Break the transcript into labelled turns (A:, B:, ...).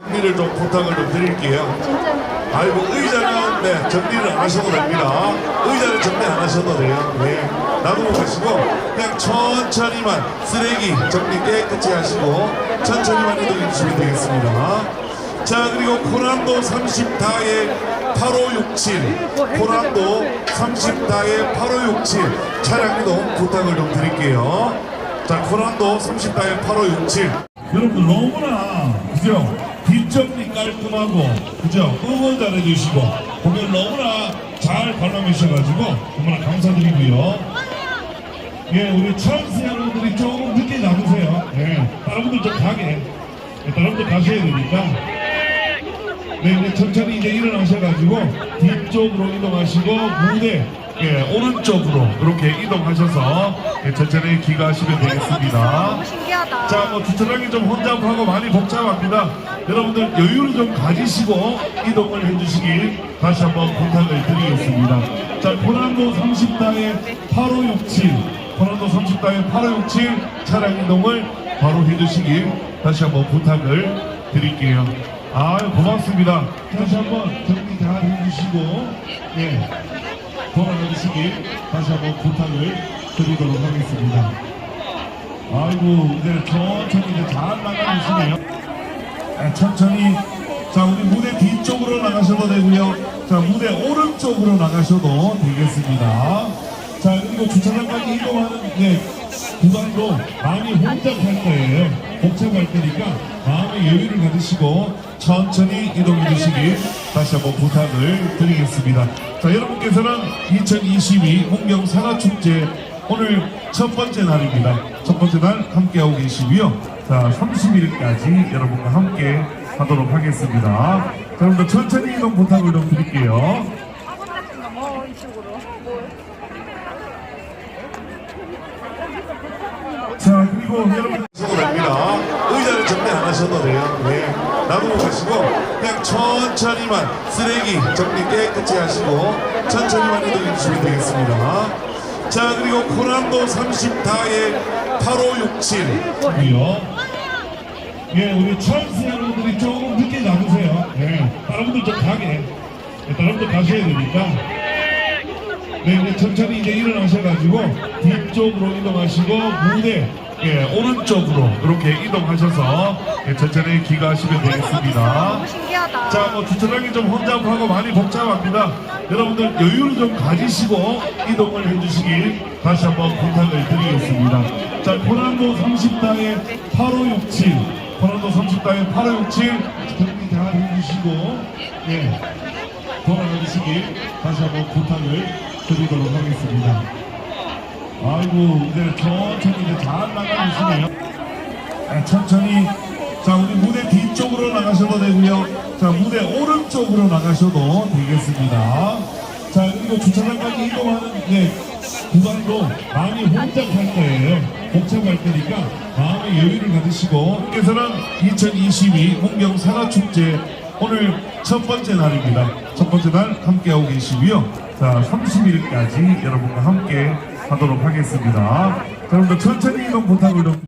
A: 정리를 좀 부탁을 좀 드릴게요. 아이고 의자는 네 정리를 안 하셔도 됩니다. 의자는 정리 안 하셔도 돼요. 네 놔두고 가시고 그냥 천천히만 쓰레기 정리 깨끗이 하시고 천천히만 이동해 주시면 되겠습니다. 자 그리고 고난도 30다에 8567 고난도 30다에 8567 차량 이동 부탁을 좀 드릴게요. 자 고난도 30다에 8567 여러분들 너무나 그죠? 뒷정리 깔끔하고 그죠? 응원 잘해주시고 보면 너무나 잘 관람해주셔가지고 정말 감사드리고요. 예, 우리 찬스 여러분들이 조금 늦게 나오세요. 예, 다른 분들 좀 가게. 예, 다른 분들 가셔야 되니까. 네, 이제 천천히 이제 일어나셔가지고 뒤쪽으로 이동하시고 무대 예, 오른쪽으로 이렇게 이동하셔서 예, 천천히 귀가하시면 되겠습니다.
B: 너무 신기하다.
A: 자, 뭐 주차장이 좀 혼잡하고 많이 복잡합니다. 여러분들 여유를 좀 가지시고 이동을 해주시길 다시 한번 부탁을 드리겠습니다. 자, 고난도 30다에 8567, 고난도 30다에 8567 차량 이동을 바로 해주시길 다시 한번 부탁을 드릴게요. 아유, 고맙습니다. 다시 한번 정리 잘 해주시고, 예, 돌아가주시길 다시 한번 부탁을 드리도록 하겠습니다. 아이고 이제 천천히 이제 잘 나가주시네요. 네, 천천히 자 우리 무대 뒤쪽으로 나가셔도 되고요. 자 무대 오른쪽으로 나가셔도 되겠습니다. 자 그리고 주차장까지 이동하는 네, 구간도 많이 혼잡할 거예요. 복잡할 테니까 여유를 가지시고 천천히 이동해 주시길 다시 한번 부탁을 드리겠습니다. 자 여러분께서는 2022 홍경 산하축제 오늘 첫 번째 날입니다. 첫 번째 날 함께하고 계시고요. 자, 30일까지 여러분과 함께 하도록 하겠습니다. 자, 여러분들 천천히 이동 부탁을 좀 드릴게요. 자, 그리고 여러분. 하셔도 됩니다. 의자를 하셔도 돼요. 네. 놔두고 가시고, 그냥 천천히만 쓰레기 정리 깨끗이 하시고, 천천히만 주시면 되겠습니다. 자, 그리고 고난도 30다에 8567. 이요. 예, 우리 찬스 여러분들이 조금 늦게 나오세요. 예, 다른 분들 좀 가게. 예, 다른 분들 가셔야 되니까. 네, 이제 천천히 이제 일어나셔가지고 뒤쪽으로 이동하시고 무대 예, 오른쪽으로 이렇게 이동하셔서 예, 천천히 귀가하시면 되겠습니다.
B: 너무 신기하다.
A: 자, 뭐 주차장이 좀 혼잡하고 많이 복잡합니다. 여러분들 여유를 좀 가지시고 이동을 해주시길 다시 한번 부탁을 드리겠습니다. 자, 고난도 30다에 8567, 고난도 30다에 8567 정리 잘 해주시고, 예, 돌아가주시길 다시 한번 부탁을 드리도록 하겠습니다. 아이고, 이제 천천히 나가주시네요. 네, 천천히. 자 우리 무대 뒤쪽으로 나가셔도 되고요. 자 무대 오른쪽으로 나가셔도 되겠습니다. 자 그리고 주차장까지 이동하는 네, 구간도 많이 혼잡할 거예요. 복잡할 테니까 마음의 여유를 가지시고. 께서는 2022 홍경 산하축제 오늘 첫 번째 날입니다. 첫 번째 날 함께하고 계시고요. 자 30일까지 여러분과 함께 하도록 하겠습니다. 자 여러분들 천천히 이동 부탁을 좀